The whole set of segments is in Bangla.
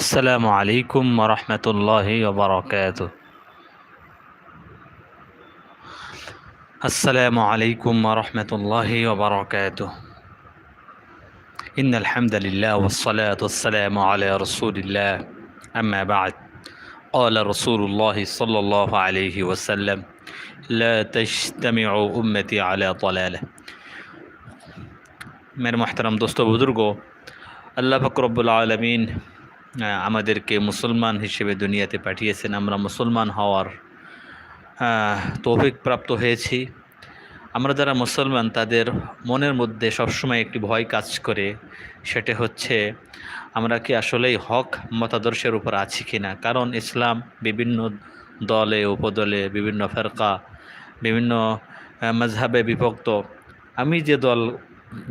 السلام عليكم ورحمة الله وبركاته. السلام عليكم ورحمة الله وبركاته. إن الحمد لله والصلاة والسلام على رسول الله. أما بعد قال رسول الله صلى الله عليه وسلم لا تجتمع أمتي على ضلالة. من محترم دوستو بدرگو اللہ अल्लाह رب العالمين আমাদেরকে মুসলমান হিসেবে দুনিয়াতে পাঠিয়েছেন। আমরা মুসলমান হওয়ার তৌফিক প্রাপ্ত হয়েছি। আমরা যারা মুসলমান, তাদের মনের মধ্যে সবসময় একটি ভয় কাজ করে। সেটা হচ্ছে, আমরা কি আসলেই হক মতাদর্শের উপর আছি কি না কারণ ইসলাম বিভিন্ন দলে, উপদলে, বিভিন্ন ফেরকা, বিভিন্ন মজহাবে বিভক্ত। আমি যে দল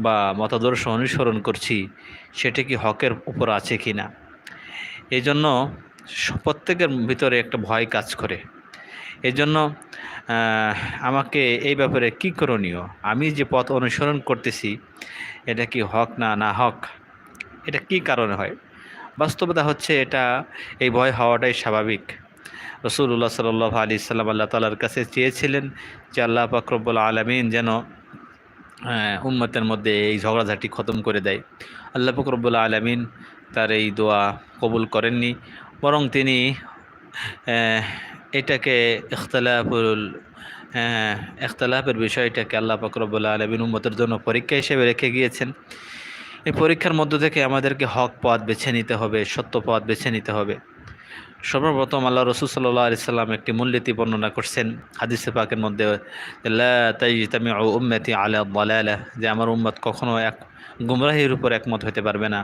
বা মতাদর্শ অনুসরণ করছি, সেটা কি হকের উপর আছে কি না এই জন্য প্রত্যেকের ভিতরে একটা ভয় কাজ করে। এই জন্য আমাকে এই ব্যাপারে কি করণীয়? আমি যে পথ অনুসরণ করতেছি, এটা কি হক না না হক? এটা কি কারণে হয়? বাস্তবতা হচ্ছে এটা, এই ভয় হওয়াটাই স্বাভাবিক। রসুল্লাহ সাল আলি সাল্লাম আল্লাহ তালার কাছে চেয়েছিলেন যে আল্লাহ পাকরবুল আলমিন যেন উম্মতের মধ্যে এই ঝগড়াঝাটি খতম করে দেয়। আল্লাহ ফকরবুল আলমিন তার এই দোয়া কবুল করেননি। বরং তিনি এটাকে ইখতলাফুল ইখতলাফের বিষয়টাকে আল্লাহ ফকরবুল্লা আলমিন উম্মতের জন্য পরীক্ষা হিসেবে রেখে গিয়েছেন। এই পরীক্ষার মধ্য থেকে আমাদেরকে হক পথ বেছে নিতে হবে, সত্য পথ বেছে নিতে হবে। সর্বপ্রথম আল্লাহ রসুল সাল্লাহ আলি সাল্লাম একটি মূলনীতি বর্ণনা করছেন হাদিসে পাকের মধ্যে উম্মতি আলা যে আমার উম্মত কখনো এক গুমরাহির উপর একমত হতে পারবে না।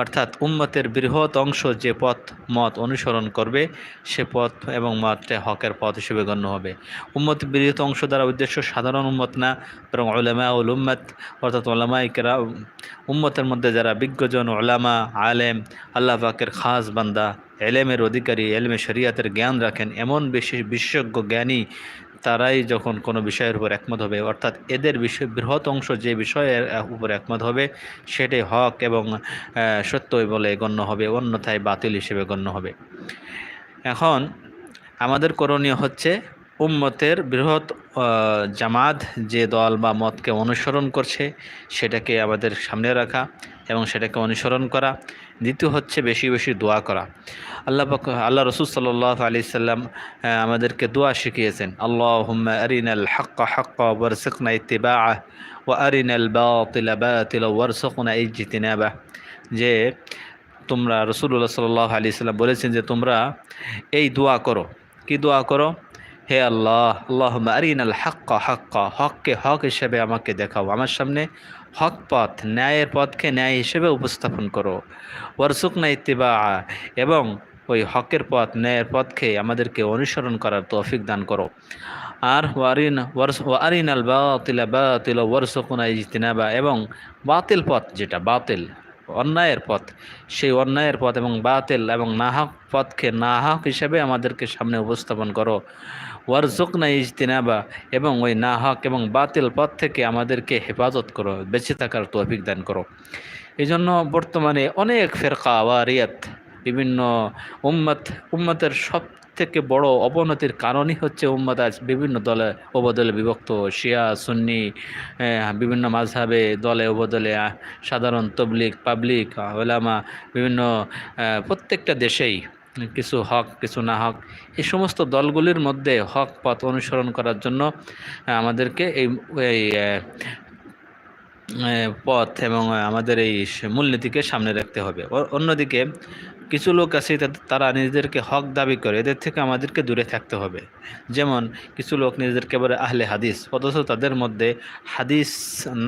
অর্থাৎ উম্মতের বৃহৎ অংশ যে পথ, মত অনুসরণ করবে, সে পথ এবং মতটা হকের পথ হিসেবে গণ্য হবে। উম্মত বৃহৎ অংশ দ্বারা উদ্দেশ্য সাধারণ উম্মত না, বরং ওলামা উল উম্মত। অর্থাৎ ওলামা ওলামাইকেরা উম্মতের মধ্যে যারা বিজ্ঞজন ওলামা আলেম, আল্লাহ পাকের খাস বান্দা এলেমের অধিকারী, এলমে শরিয়াতের জ্ঞান রাখেন। এমন বিশেষ বিশেষজ্ঞ জ্ঞানী তারাই যখন কোনো বিষয়ের উপর একমত হবে, অর্থাৎ এদের বিষয় বৃহৎ অংশ যে বিষয়ের উপর একমত হবে, সেটাই হক এবং সত্যই বলে গণ্য হবে, অন্যথায় বাতিল হিসেবে গণ্য হবে। এখন আমাদের করণীয় হচ্ছে উম্মতের বৃহৎ জামাত যে দল বা মতকে অনুসরণ করছে, সেটাকে আমাদের সামনে রাখা। এবং সেটাকে অনুসরণ করা। দ্বিতীয় হচ্ছে বেশি বেশি দোয়া করা। আল্লাহ আল্লাহ রসুল সাল্লাহ আলি সাল্লাম আমাদেরকে দোয়া শিখিয়েছেন। আল্লাহ আরিনাল হাক্কা হাক্কা ওয়ারসিকনা ইত্তিবা ও আরিনাল বাতিলা বাতিলা ওয়ারসিকনা ইজতিনাবা যে তোমরা রসুল্লাহ সাল্লাহ আলি সাল্লাম বলেছেন যে তোমরা এই দোয়া করো। কি দোয়া করো? হে আল্লাহ আল্লাহ আরিন আল হাক্কা হাক্কা, হককে হক হিসেবে আমাকে দেখাও। আমার সামনে হক পথ, ন্যায়ের পথকে ন্যায় হিসেবে উপস্থাপন করো। ওয়ারসুকনা ইত্তিবা এবং ওই হকের পথ, ন্যায়ের পথকে আমাদেরকে অনুসরণ করার তৌফিক দান করো। আর ওয়ারিন, ওয়ারস, ওয়ারিন আল বাতিলা বাতিল, ওয়ারসুকনা ইজতিনাবা, এবং বাতিল পথ যেটা, বাতিল। অন্যায়ের পথ। সেই অন্যায়ের পথ এবং বাতিল এবং নাহক পথকে নাহক হিসেবে আমাদেরকে সামনে উপস্থাপন করো। ওয়ারজুকনা ইজতিনাবা এবং ওই নাহক এবং বাতিল পথ থেকে আমাদেরকে হেফাজত করো, বেঁচে থাকার তৌফিক দান করো। এই জন্য বর্তমানে অনেক ফেরকা ওয়ারিয়াত বিভিন্ন উম্মত, উম্মতের সব থেকে বড় অবনতির কারণই হচ্ছে উম্মত আজ বিভিন্ন দলে উপদলে বিভক্ত। শিয়া, সুন্নি বিভিন্ন মাঝহাবে দলে উপদলে সাধারণ তবলিক পাবলিক ওলামা বিভিন্ন প্রত্যেকটা দেশেই কিছু হক, কিছু না হক, এই সমস্ত দলগুলির মধ্যে হক পথ অনুসরণ করার জন্য আমাদেরকে এই পথ এবং আমাদের এই মূলনীতিকে সামনে রাখতে হবে। অন্যদিকে কিছু লোক আছে তারা নিজেদেরকে হক দাবি করে, এদের থেকে আমাদেরকে দূরে থাকতে হবে। যেমন, কিছু লোক নিজেদেরকে বলে আহলে হাদিস, অথচ তাদের মধ্যে হাদিস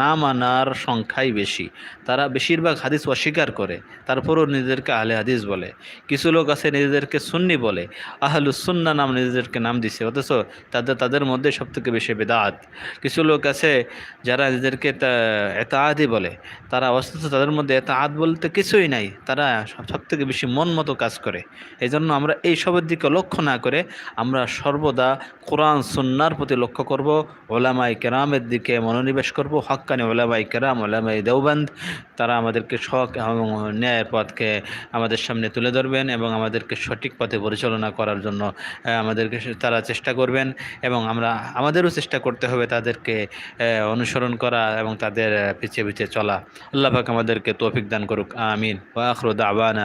না মানার সংখ্যাই বেশি। তারা বেশিরভাগ হাদিস অস্বীকার করে, তারপরও নিজেদেরকে আহলে হাদিস বলে। কিছু লোক আছে নিজেদেরকে সুন্নি বলে আহলুসুন্না নাম নিজেদেরকে নাম দিছে, অথচ তাদের তাদের মধ্যে সবথেকে বেশি বেদাত। কিছু লোক আছে যারা নিজেদেরকে এত আদি বলে, তারা অথচ তাদের মধ্যে এত আদ বলতে কিছুই নাই, তারা সব থেকে বেশি মন মতো কাজ করে। এই জন্য আমরা এই সবের দিকে লক্ষ্য না করে আমরা সর্বদা কোরআন, সুন্নার প্রতি লক্ষ্য করব ওলামাই কেরামের দিকে মনোনিবেশ করব হক্কানি ওলামাই কেরাম ওলামাই দেওবন্দ, তারা আমাদেরকে শখ এবং ন্যায়ের পথকে আমাদের সামনে তুলে ধরবেন এবং আমাদেরকে সঠিক পথে পরিচালনা করার জন্য আমাদেরকে তারা চেষ্টা করবেন এবং আমরা, আমাদেরও চেষ্টা করতে হবে তাদেরকে অনুসরণ করা এবং তাদের পিছিয়ে পিছিয়ে চলা। আল্লাহ পাক আমাদেরকে তৌফিক দান করুক। আমিন। ওয়া আখরু দাওয়ানা